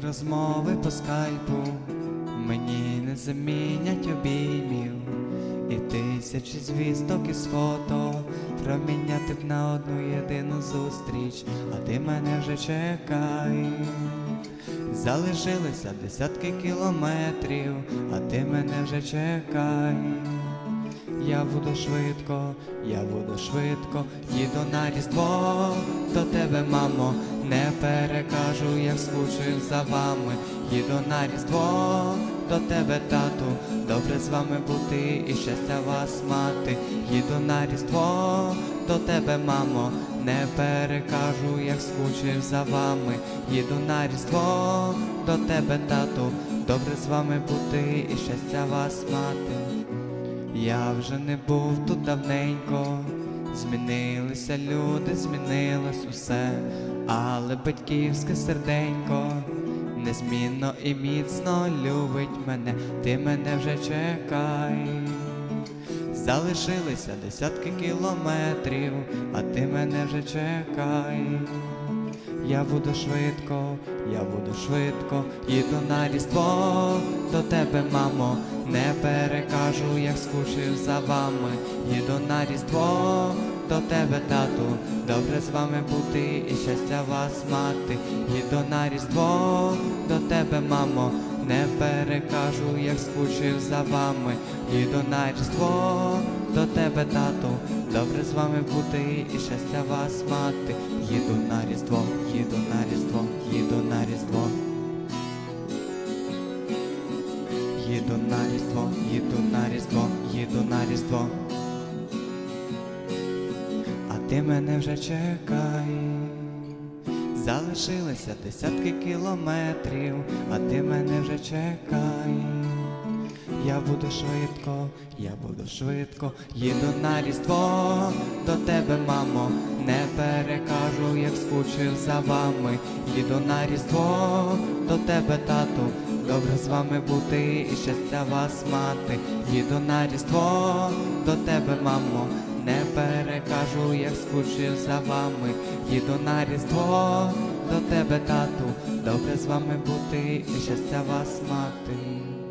розмови по скайпу мені не замінять обіймів, і тисячі звісток із фото проміняти б на одну єдину зустріч, а ти мене вже чекай. Залишилися десятки кілометрів, а ти мене вже чекай. Я буду швидко, я буду швидко, їду на різдво до тебе, мамо, не перекажу, як скучив за вами. Їду на різдво до тебе, тату, добре з вами бути і щастя вас мати. Їду на різдво до тебе, мамо, не перекажу, як скучив за вами. Їду на різдво до тебе, тату, добре з вами бути і щастя вас мати. Я вже не був тут давненько, змінилися люди, змінилось усе, але батьківське серденько незмінно і міцно любить мене, ти мене вже чекай. Залишилися десятки кілометрів, а ти мене вже чекай. Я буду швидко, я буду швидко, їду на різдво до тебе, мамо, не перекажу, як скучив за вами. Їду на різдво до тебе, тату, добре з вами бути і щастя вас мати. Їду на різдво до тебе, мамо, не перекажу, як скучив за вами. Їду на різдво до тебе, тату, добре з вами бути і щастя вас мати. Їду на Їду на різдво, їду на різдво, їду на різдво. А ти мене вже чекай. Залишилися десятки кілометрів, а ти мене вже чекай. Я буду швидко, я буду швидко, їду на різдво до тебе, мамо, не перекажу, як скучив за вами. Їду на різдво до тебе, тату, добре з вами бути і щастя вас мати. Їду на різдво до тебе, мамо, не перекажу, як скучив за вами. Їду на різдво до тебе, тату, добре з вами бути і щастя вас мати.